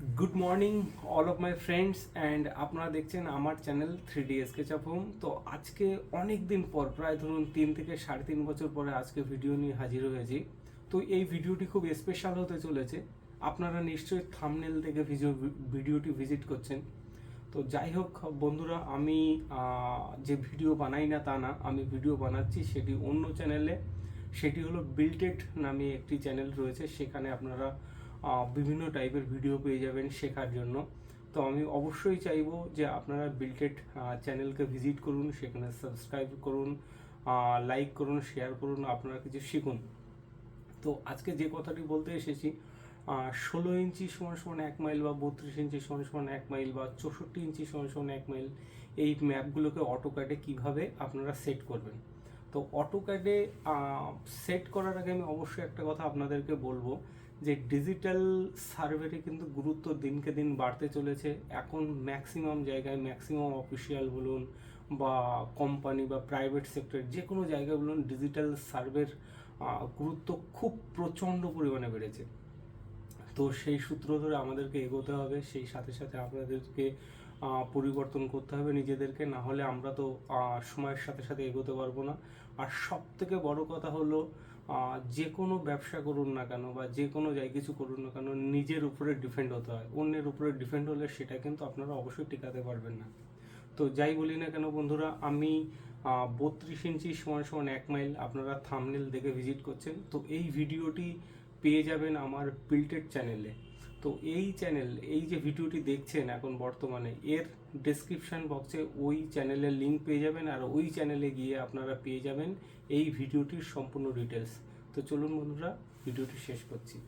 Good morning all of my friends and আপনারা দেখছেন আমার চ্যানেল থ্রি ডি এসকে চাপম তো আজকে অনেক দিন পর, প্রায় ধরুন তিন থেকে সাড়ে তিন বছর পরে আজকে ভিডিও নিয়ে হাজির হয়েছি। তো এই ভিডিওটি খুব স্পেশাল হতে চলেছে। আপনারা নিশ্চয়ই থামনেল থেকে ভিডিও ভিডিওটি ভিজিট করছেন। তো যাই হোক, বন্ধুরা, আমি যে ভিডিও বানাই না তা না, আমি ভিডিও বানাচ্ছি সেটি অন্য চ্যানেলে সেটি হলো বিল্টেড নামে একটি চ্যানেল রয়েছে, সেখানে আপনারা বিভিন্ন টাইপের ভিডিও পেয়ে যাবেন শেখার জন্য। তো আমি অবশ্যই চাইব যে আপনারা বিল্টেড চ্যানেলকে ভিজিট করুন, সেখানে সাবস্ক্রাইব করুন লাইক করুন শেয়ার করুন, আপনারা কিছু শিখুন। তো আজকে যে কথাটি বলতে এসেছি ষোলো ইঞ্চি সমান সমান এক মাইল বা বত্রিশ ইঞ্চি সমান সমান এক মাইল বা চৌষট্টি ইঞ্চি সমান সমান এক মাইল এই ম্যাপগুলোকে অটোক্যাডে কীভাবে আপনারা সেট করবেন? তো অটোক্যাডে সেট করার আগে আমি অবশ্যই একটা কথা আপনাদেরকে বলব যে ডিজিটাল সার্ভেতে কিন্তু গুরুত্ব দিনকে দিন বাড়তে চলেছে। এখন ম্যাক্সিমাম জায়গায় ম্যাক্সিমাম অফিসিয়াল বলুন বা কোম্পানি বা প্রাইভেট সেক্টর যে কোনো জায়গায় বলুন ডিজিটাল সার্ভের গুরুত্ব খুব প্রচণ্ড পরিমাণে বেড়েছে। তো সেই সূত্র ধরে আমাদেরকে এগোতে হবে। সেই সাথে সাথে আপনাদেরকে পরিবর্তন করতে হবে নিজেদেরকে, না হলে আমরা তো সময়ের সাথে সাথে এগোতে পারব না। আর সব থেকে বড় কথা হলো যে কোনো ব্যবসা করুন না কেন বা যে কোনো যাই কিছু করুন না কেন, নিজের উপরে ডিপেন্ড হতে হয়। অন্যের উপরে ডিপেন্ড হলে সেটা কিন্তু আপনারা অবশ্যই টিকাতে পারবেন না। তো যাই বলি না কেন বন্ধুরা, আমি বত্রিশ ইঞ্চি সমান সমান এক মাইল আপনারা থামনেল দেখে ভিজিট করছেন। তো এই ভিডিওটি পেয়ে যাবেন আমার বিল্টেড চ্যানেলে। তো এই চ্যানেল এই যে ভিডিওটি দেখছেন এখন বর্তমানে, এর ডেসক্রিপশন বক্সে ওই চ্যানেলের লিঙ্ক পেয়ে যাবেন আর ওই চ্যানেলে গিয়ে আপনারা পেয়ে যাবেন এই ভিডিওটির সম্পূর্ণ ডিটেলস তো চলুন বন্ধুরা ভিডিওটি শেষ করছি।